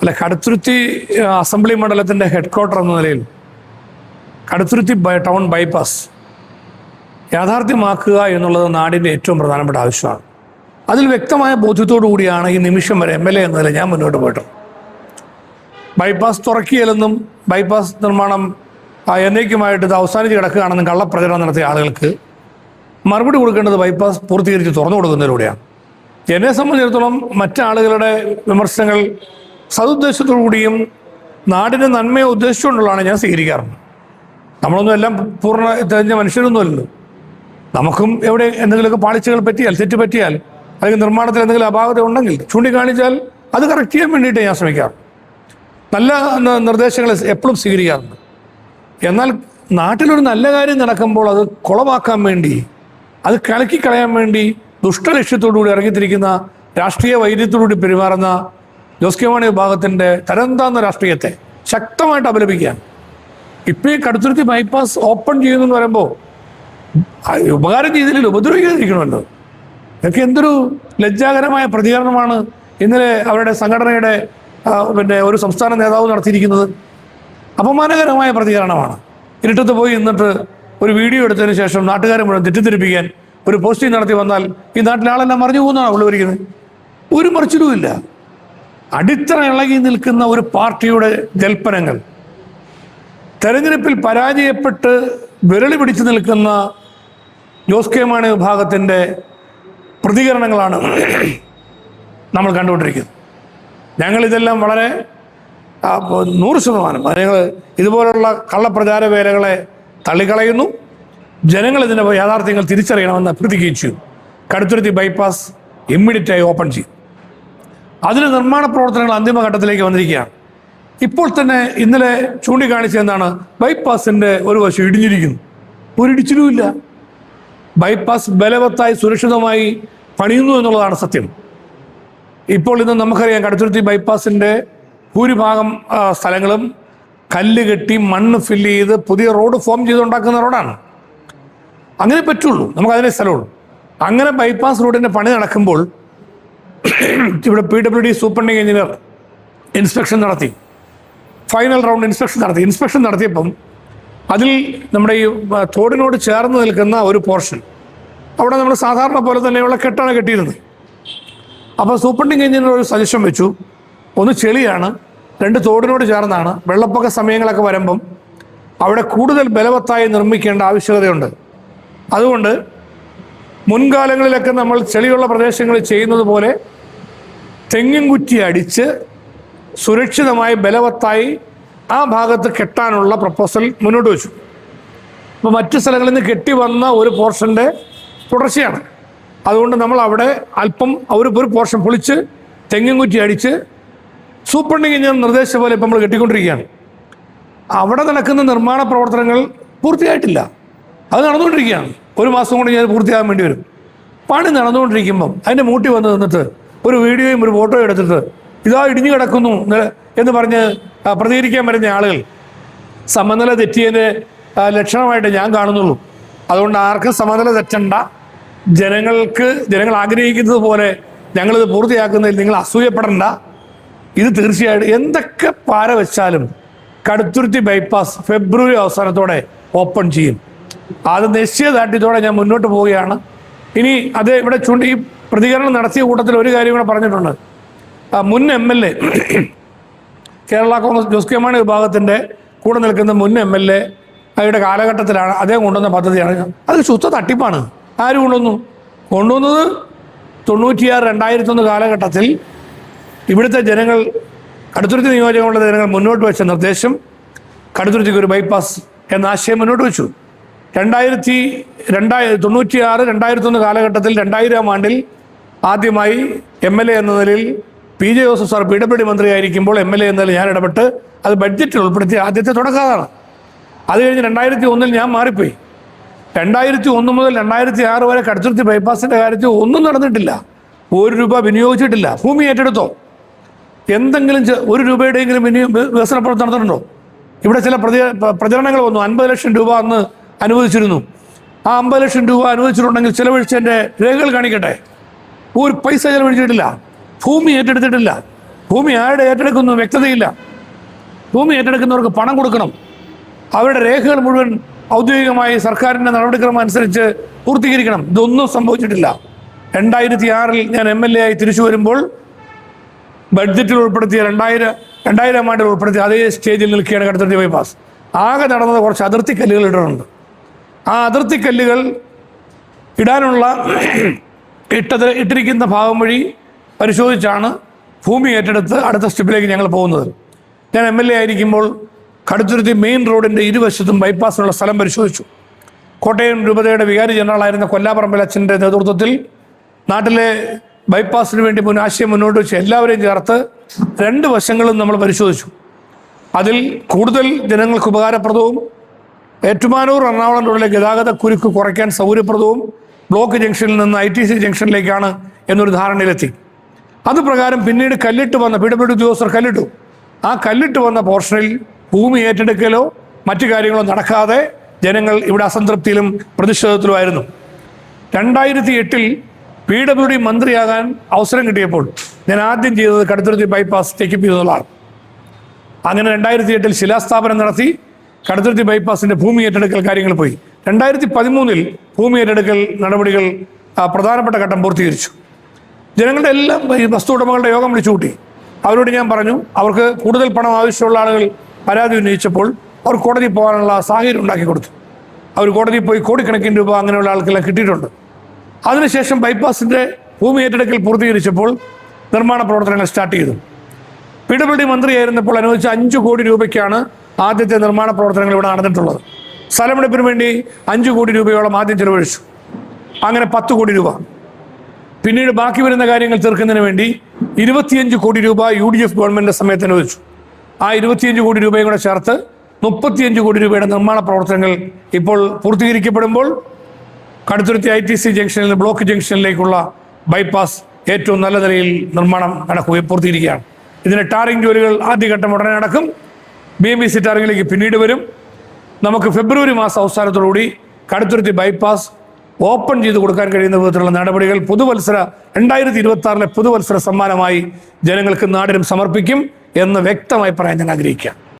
അല്ല കടുത്തുരുത്തി അസംബ്ലി മണ്ഡലത്തിന്റെ head quarter എന്ന നിലയിൽ കടുത്തുരുത്തി ടൗൺ ബൈപ്പാസ് യാഥാർത്ഥ്യമാക്കുക എന്നുള്ളത് നാടിന്റെ ഏറ്റവും പ്രധാനപ്പെട്ട ആവശ്യമാണ്. അതിൽ വ്യക്തമായ ബോധ്യത്തോടു കൂടിയാണ് ഈ നിമിഷം വരെ എം എൽ എ എന്നതിൽ ഞാൻ മുന്നോട്ട് പോയിട്ട് ബൈപ്പാസ് തുറക്കിയല്ലെന്നും ബൈപ്പാസ് നിർമ്മാണം എന്നേക്കുമായിട്ട് ഇത് അവസാനിച്ച് കിടക്കുകയാണെന്നും കള്ളപ്രചരണം നടത്തിയ ആളുകൾക്ക് മറുപടി കൊടുക്കേണ്ടത് ബൈപ്പാസ് പൂർത്തീകരിച്ച് തുറന്നു കൊടുക്കുന്നതിലൂടെയാണ്. എന്നെ സംബന്ധിച്ചിടത്തോളം മറ്റാളുകളുടെ വിമർശനങ്ങൾ സതുദ്ദേശത്തോടു കൂടിയും നാടിന്റെ നന്മയെ ഉദ്ദേശിച്ചുകൊണ്ടുള്ളതാണ് ഞാൻ സ്വീകരിക്കാറുണ്ട് നമ്മളൊന്നും എല്ലാം പൂർണ തികഞ്ഞ മനുഷ്യരൊന്നുമല്ലല്ലോ. നമുക്കും എവിടെ എന്തെങ്കിലുമൊക്കെ പാളിച്ചകൾ പറ്റിയാൽ തെറ്റ് പറ്റിയാൽ അല്ലെങ്കിൽ നിർമ്മാണത്തിൽ എന്തെങ്കിലും അപാകത ഉണ്ടെങ്കിൽ ചൂണ്ടിക്കാണിച്ചാൽ അത് കറക്റ്റ് ചെയ്യാൻ വേണ്ടിയിട്ട് ഞാൻ ശ്രമിക്കാറ് നല്ല നിർദ്ദേശങ്ങൾ എപ്പോഴും സ്വീകരിക്കാറുണ്ട്. എന്നാൽ നാട്ടിലൊരു നല്ല കാര്യം നടക്കുമ്പോൾ അത് കുളമാക്കാൻ വേണ്ടി അത് കലക്കി കളയാൻ വേണ്ടി ദുഷ്ടലക്ഷ്യത്തോടുകൂടി ഇറങ്ങിത്തിരിക്കുന്ന രാഷ്ട്രീയ വൈദ്യത്തോടുകൂടി പെരുമാറുന്ന ജോസ് കെ മാണി വിഭാഗത്തിന്റെ തരം താന്ന രാഷ്ട്രീയത്തെ ശക്തമായിട്ട് അപലപിക്കാൻ ഇപ്പോൾ ഈ കടുത്തുരുത്തി ബൈപ്പാസ് ഓപ്പൺ ചെയ്യുന്നു എന്ന് പറയുമ്പോൾ ഉപകാരം ചെയ്തില്ല ഉപദ്രവിക്കാതിരിക്കണമല്ലോ. ഇതൊക്കെ എന്തൊരു ലജ്ജാകരമായ പ്രതികരണമാണ് ഇന്നലെ അവരുടെ സംഘടനയുടെ പിന്നെ ഒരു സംസ്ഥാന നേതാവ് നടത്തിയിരിക്കുന്നത്. അപമാനകരമായ പ്രതികരണമാണ്. ഇരുട്ടത്ത് പോയി നിന്നിട്ട് ഒരു വീഡിയോ എടുത്തതിന് ശേഷം നാട്ടുകാരെ മുഴുവൻ തെറ്റിദ്ധരിപ്പിക്കാൻ ഒരു പോസ്റ്റിംഗ് നടത്തി വന്നാൽ ഈ നാട്ടിലെ ആളെല്ലാം മറിഞ്ഞു പോകുന്നതാണ് ഉള്ളവരിക്കുന്നത്? ഒരു മറിച്ചിലുമില്ല. അടിത്തറ ഇളകി നിൽക്കുന്ന ഒരു പാർട്ടിയുടെ ജൽപ്പനങ്ങൾ തെരഞ്ഞെടുപ്പിൽ പരാജയപ്പെട്ട് വിരളി പിടിച്ചു നിൽക്കുന്ന ജോസ് കെ മാണി വിഭാഗത്തിന്റെ പ്രതികരണങ്ങളാണ് നമ്മൾ കണ്ടുകൊണ്ടിരിക്കുന്നത്. ഞങ്ങളിതെല്ലാം വളരെ നൂറ് ശതമാനം ഞങ്ങൾ ഇതുപോലുള്ള കള്ളപ്രചാര വേലകളെ തള്ളിക്കളയുന്നു. ജനങ്ങൾ ഇതിന്റെ യാഥാർത്ഥ്യങ്ങൾ തിരിച്ചറിയണമെന്ന് അഭ്യർത്ഥിക്കുകയും ചെയ്യും കടുത്തുരുത്തി ബൈപ്പാസ് ഇമ്മീഡിയറ്റായി ഓപ്പൺ ചെയ്യും അതിന് നിർമ്മാണ പ്രവർത്തനങ്ങൾ അന്തിമഘട്ടത്തിലേക്ക് വന്നിരിക്കുകയാണ്. ഇപ്പോൾ തന്നെ ഇന്നലെ ചൂണ്ടിക്കാണിച്ച എന്താണ് ബൈപ്പാസിന്റെ ഒരു വശം ഇടിഞ്ഞിരിക്കുന്നു. ഒരു ഇടിച്ചിലുമില്ല ബൈപ്പാസ് ബലവത്തായി സുരക്ഷിതമായി പണിയുന്നു എന്നുള്ളതാണ് സത്യം. ഇപ്പോൾ ഇന്ന് നമുക്കറിയാം കടുത്തുരുത്തി ബൈപ്പാസിന്റെ ഭൂരിഭാഗം സ്ഥലങ്ങളും കല്ല് കെട്ടി മണ്ണ് ഫില്ല് ചെയ്ത് പുതിയ റോഡ് ഫോം ചെയ്തുണ്ടാക്കുന്ന റോഡാണ്. അങ്ങനെ പറ്റുള്ളൂ. നമുക്ക് അതിനെ സ്ഥലമുള്ളൂ. അങ്ങനെ ബൈപ്പാസ് റോഡിന്റെ പണി നടക്കുമ്പോൾ ഇവിടെ P W D superintending engineer inspection നടത്തി. ഫൈനൽ റൗണ്ട് ഇൻസ്പെക്ഷൻ നടത്തി. ഇൻസ്പെക്ഷൻ നടത്തിയപ്പം അതിൽ നമ്മുടെ ഈ തോടിനോട് ചേർന്ന് നിൽക്കുന്ന ഒരു പോർഷൻ അവിടെ നമ്മൾ സാധാരണ പോലെ തന്നെയുള്ള കെട്ടാണ് കെട്ടിയിരുന്നത്. അപ്പോൾ സൂപ്രണ്ടിങ് എഞ്ചിനീയർ ഒരു സജഷൻ വെച്ചു. ഒന്ന് ചെളിയാണ് രണ്ട് തോടിനോട് ചേർന്നാണ് വെള്ളപ്പൊക്ക സമയങ്ങളൊക്കെ വരുമ്പം അവിടെ കൂടുതൽ ബലവത്തായി നിർമ്മിക്കേണ്ട ആവശ്യകതയുണ്ട്. അതുകൊണ്ട് മുൻകാലങ്ങളിലൊക്കെ നമ്മൾ ചെളിയുള്ള പ്രദേശങ്ങളിൽ ചെയ്യുന്നത് പോലെ തെങ്ങും കുറ്റി അടിച്ച് സുരക്ഷിതമായി ബലവത്തായി ആ ഭാഗത്ത് കെട്ടാനുള്ള പ്രപ്പോസൽ മുന്നോട്ട് വെച്ചു. അപ്പോൾ മറ്റ് സ്ഥലങ്ങളിൽ നിന്ന് കെട്ടി വന്ന ഒരു പോർഷന്റെ തുടർച്ചയാണ്. അതുകൊണ്ട് നമ്മൾ അവിടെ അല്പം ഒരു ഒരു പോർഷൻ പൊളിച്ച് തെങ്ങും കുറ്റി അടിച്ച് സൂപ്പർണിങ് ഞാൻ നിർദ്ദേശിച്ച പോലെ ഇപ്പം നമ്മൾ കെട്ടിക്കൊണ്ടിരിക്കുകയാണ്. അവിടെ നടക്കുന്ന നിർമ്മാണ പ്രവർത്തനങ്ങൾ പൂർത്തിയായിട്ടില്ല. അത് നടന്നുകൊണ്ടിരിക്കുകയാണ്. ഒരു മാസം കൊണ്ട് ഞാൻ പൂർത്തിയാകാൻ വേണ്ടി വരും. പണി നടന്നുകൊണ്ടിരിക്കുമ്പം അതിന്റെ മൂട്ടി വന്ന് നിന്നിട്ട് ഒരു വീഡിയോയും ഒരു ഫോട്ടോയും എടുത്തിട്ട് ഇതാ ഇടിഞ്ഞു കിടക്കുന്നു എന്ന് പറഞ്ഞ് പ്രതികരിക്കാൻ വരുന്ന ആളുകൾ. സമനില തെറ്റിയതിന്റെ ലക്ഷണമായിട്ട് ഞാൻ കാണുന്നുള്ളൂ. അതുകൊണ്ട് ആർക്കും സമനില തെറ്റണ്ട. ജനങ്ങൾക്ക് ജനങ്ങൾ ആഗ്രഹിക്കുന്നത് പോലെ ഞങ്ങളിത് പൂർത്തിയാക്കുന്നതിൽ നിങ്ങൾ അസൂയപ്പെടണ്ട. ഇത് തീർച്ചയായിട്ടും എന്തൊക്കെ പാര വെച്ചാലും കടുത്തുരുത്തി ബൈപ്പാസ് ഫെബ്രുവരി അവസാനത്തോടെ ഓപ്പൺ ചെയ്യും. അത് നിശ്ചയദാർഢ്യത്തോടെ ഞാൻ മുന്നോട്ട് പോവുകയാണ്. ഇനി അത് ഇവിടെ ചൂണ്ടി പ്രതികരണം നടത്തിയ കൂട്ടത്തിൽ ഒരു കാര്യം കൂടെ പറഞ്ഞിട്ടുണ്ട്. മുൻ M L A Kerala Congress Jose K Mani വിഭാഗത്തിന്റെ കൂടെ നിൽക്കുന്ന മുൻ എം എൽ എ അവരുടെ കാലഘട്ടത്തിലാണ് അദ്ദേഹം കൊണ്ടുവന്ന പദ്ധതിയാണ്. അത് ശുദ്ധ തട്ടിപ്പാണ്. ആര് കൊണ്ടുവന്നു? കൊണ്ടുവന്നത് തൊണ്ണൂറ്റിയാറ് രണ്ടായിരത്തൊന്ന് കാലഘട്ടത്തിൽ ഇവിടുത്തെ ജനങ്ങൾ കടുത്തുരുത്തി നിയോജകമുള്ള ജനങ്ങൾ മുന്നോട്ട് വെച്ച നിർദ്ദേശം കടുത്തുരുത്തിക്ക് ഒരു ബൈപ്പാസ് എന്ന ആശയം മുന്നോട്ട് വെച്ചു. രണ്ടായിരത്തി രണ്ടായി തൊണ്ണൂറ്റിയാറ് രണ്ടായിരത്തൊന്ന് കാലഘട്ടത്തിൽ രണ്ടായിരം ആണ്ടിൽ ആദ്യമായി എം എൽ എ എന്ന നിലയിൽ P J Joseph sir P W D മന്ത്രിയായിരിക്കുമ്പോൾ M L A എന്ന നിലയിൽ ഞാൻ ഇടപെട്ട് അത് ബഡ്ജറ്റിൽ ഉൾപ്പെടുത്തിയ ആദ്യത്തെ തുടക്കമാണ് അത് കഴിഞ്ഞ് രണ്ടായിരത്തി ഒന്നിൽ ഞാൻ മാറിപ്പോയി. രണ്ടായിരത്തി ഒന്ന് മുതൽ രണ്ടായിരത്തി ആറ് വരെ കടച്ചുരുത്തി ബൈപ്പാസിന്റെ കാര്യത്തിൽ ഒന്നും നടന്നിട്ടില്ല. ഒരു രൂപ വിനിയോഗിച്ചിട്ടില്ല. ഭൂമി ഏറ്റെടുത്തോ? എന്തെങ്കിലും ഒരു രൂപയുടെയെങ്കിലും വിനിയോ വികസന പ്രവർത്തനം നടന്നിട്ടുണ്ടോ? ഇവിടെ ചില പ്രതി പ്രചരണങ്ങൾ വന്നു. അൻപത് ലക്ഷം രൂപ അന്ന് അനുവദിച്ചിരുന്നു. ആ അമ്പത് ലക്ഷം രൂപ അനുവദിച്ചിട്ടുണ്ടെങ്കിൽ ചിലവഴിച്ചതിന്റെ രേഖകൾ കാണിക്കട്ടെ? ഒരു പൈസ ചെലവഴിച്ചിട്ടില്ല. ഭൂമി ഏറ്റെടുത്തിട്ടില്ല. ഭൂമി ആരുടെ ഏറ്റെടുക്കുന്നു വ്യക്തതയില്ല. ഭൂമി ഏറ്റെടുക്കുന്നവർക്ക് പണം കൊടുക്കണം. അവരുടെ രേഖകൾ മുഴുവൻ ഔദ്യോഗികമായി സർക്കാരിന്റെ നടപടിക്രമം അനുസരിച്ച് പൂർത്തീകരിക്കണം. ഇതൊന്നും സംഭവിച്ചിട്ടില്ല. രണ്ടായിരത്തി ആറിൽ ഞാൻ എം എൽ എ ആയി തിരിച്ചു വരുമ്പോൾ ബഡ്ജറ്റിൽ ഉൾപ്പെടുത്തിയ രണ്ടായിരം രണ്ടായിരം ആണ്ടിൽ ഉൾപ്പെടുത്തിയ അതേ സ്റ്റേജിൽ നിൽക്കുകയാണ് കടുത്തുരുത്തി ബൈപ്പാസ്. ആകെ നടന്നത് കുറച്ച് അതിർത്തി കല്ലുകൾ ഇട്ടിട്ടുണ്ട് ആ അതിർത്തി കല്ലുകൾ ഇടാനുള്ള ഇട്ടത് ഇട്ടിരിക്കുന്ന ഭാഗം വഴി പരിശോധിച്ചാണ് ഭൂമി ഏറ്റെടുത്ത് അടുത്ത സ്റ്റെപ്പിലേക്ക് ഞങ്ങൾ പോകുന്നത്. ഞാൻ എം എൽ എ ആയിരിക്കുമ്പോൾ കടുത്തുരുത്തി മെയിൻ റോഡിന്റെ ഇരുവശത്തും ബൈപ്പാസിനുള്ള സ്ഥലം പരിശോധിച്ചു. കോട്ടയം രൂപതയുടെ വികാരി ജനറലായിരുന്ന കൊല്ലാപറമ്പിൽ അച്ഛന്റെ നേതൃത്വത്തിൽ നാട്ടിലെ ബൈപ്പാസിന് വേണ്ടി മുൻ ആശയം മുന്നോട്ട് വെച്ച് എല്ലാവരെയും ചേർത്ത് രണ്ട് വശങ്ങളും നമ്മൾ പരിശോധിച്ചു. അതിൽ കൂടുതൽ ജനങ്ങൾക്ക് ഉപകാരപ്രദവും ഏറ്റുമാനൂർ എറണാകുളം റോഡിലെ ഗതാഗത കുരുക്ക് കുറയ്ക്കാൻ സൗകര്യപ്രദവും ബ്ലോക്ക് ജംഗ്ഷനിൽ നിന്ന് ഐ ടി സി ജംഗ്ഷനിലേക്കാണ് എന്നൊരു ധാരണയിലെത്തി. അത് പ്രകാരം പിന്നീട് കല്ലിട്ട് വന്ന പി ഡബ്ല്യു ഉദ്യോഗസ്ഥർ കല്ലിട്ടു. ആ കല്ലിട്ട് വന്ന പോർഷനിൽ ഭൂമി ഏറ്റെടുക്കലോ മറ്റു കാര്യങ്ങളോ നടക്കാതെ ജനങ്ങൾ ഇവിടെ അസംതൃപ്തിയിലും പ്രതിഷേധത്തിലുമായിരുന്നു. രണ്ടായിരത്തി എട്ടിൽ പി ഡബ്ല്യു ഡി മന്ത്രിയാകാൻ അവസരം കിട്ടിയപ്പോൾ ഞാൻ ആദ്യം ചെയ്തത് കടുത്തുരുത്തി ബൈപ്പാസ് ടേക്കപ്പ് ചെയ്തതാണ്. അങ്ങനെ രണ്ടായിരത്തി എട്ടിൽ ശിലാസ്ഥാപനം നടത്തി കടുത്തുരുത്തി ബൈപ്പാസിന്റെ ഭൂമി ഏറ്റെടുക്കൽ കാര്യങ്ങൾ പോയി. രണ്ടായിരത്തി പതിമൂന്നിൽ ഭൂമി ഏറ്റെടുക്കൽ നടപടികൾ പ്രധാനപ്പെട്ട ഘട്ടം പൂർത്തീകരിച്ചു. ജനങ്ങളുടെ എല്ലാം ഈ വസ്തു ഉടമകളുടെ യോഗം വിളിച്ചു കൂട്ടി അവരോട് ഞാൻ പറഞ്ഞു അവർക്ക് കൂടുതൽ പണം ആവശ്യമുള്ള ആളുകൾ പരാതി ഉന്നയിച്ചപ്പോൾ അവർ കോടതി പോകാനുള്ള സാഹചര്യം ഉണ്ടാക്കി കൊടുത്തു. അവർ കോടതിയിൽ പോയി കോടിക്കണക്കിന് രൂപ അങ്ങനെയുള്ള ആൾക്കെല്ലാം കിട്ടിയിട്ടുണ്ട്. അതിനുശേഷം ബൈപ്പാസിന്റെ ഭൂമി ഏറ്റെടുക്കൽ പൂർത്തീകരിച്ചപ്പോൾ നിർമ്മാണ പ്രവർത്തനങ്ങൾ സ്റ്റാർട്ട് ചെയ്തു. പി ഡബ്ല്യു ഡി മന്ത്രിയായിരുന്നപ്പോൾ അനുവദിച്ച അഞ്ച് കോടി രൂപയ്ക്കാണ് ആദ്യത്തെ നിർമ്മാണ പ്രവർത്തനങ്ങൾ ഇവിടെ നടന്നിട്ടുള്ളത്. സ്ഥലമെടുപ്പിന് വേണ്ടി അഞ്ച് കോടി രൂപയോളം ആദ്യം ചെലവഴിച്ചു. അങ്ങനെ പത്ത് കോടി രൂപ. പിന്നീട് ബാക്കി വരുന്ന കാര്യങ്ങൾ തീർക്കുന്നതിന് വേണ്ടി ഇരുപത്തിയഞ്ച് കോടി രൂപ യു ഡി എഫ് ഗവൺമെന്റിന്റെ സമയത്ത് അനുവദിച്ചു ആ ഇരുപത്തിയഞ്ച് കോടി രൂപയും കൂടെ ചേർത്ത് മുപ്പത്തിയഞ്ച് കോടി രൂപയുടെ നിർമ്മാണ പ്രവർത്തനങ്ങൾ ഇപ്പോൾ പൂർത്തീകരിക്കപ്പെടുമ്പോൾ കടുത്തുരുത്തി ഐ ടി സി ജംഗ്ഷനിൽ നിന്ന് ബ്ലോക്ക് ജംഗ്ഷനിലേക്കുള്ള ബൈപ്പാസ് ഏറ്റവും നല്ല നിലയിൽ നിർമ്മാണം നടക്കുകയും പൂർത്തീകരിക്കുകയാണ്. ഇതിന് ടാറിംഗ് ജോലികൾ ആദ്യഘട്ടം ഉടനെ നടക്കും. ബി എം ബി സി ടാറിംഗിലേക്ക് പിന്നീട് വരും. നമുക്ക് ഫെബ്രുവരി മാസം അവസാനത്തോടുകൂടി കടുത്തുരുത്തി ബൈപ്പാസ് ഓപ്പൺ ചെയ്ത് കൊടുക്കാൻ കഴിയുന്ന വിധത്തിലുള്ള നടപടികൾ പുതുവത്സര രണ്ടായിരത്തി ഇരുപത്തി ആറിലെ പുതുവത്സര സമ്മാനമായി ജനങ്ങൾക്ക് നാടിനും സമർപ്പിക്കും എന്ന് വ്യക്തമായി പറയാൻ ഞാൻ ആഗ്രഹിക്കാം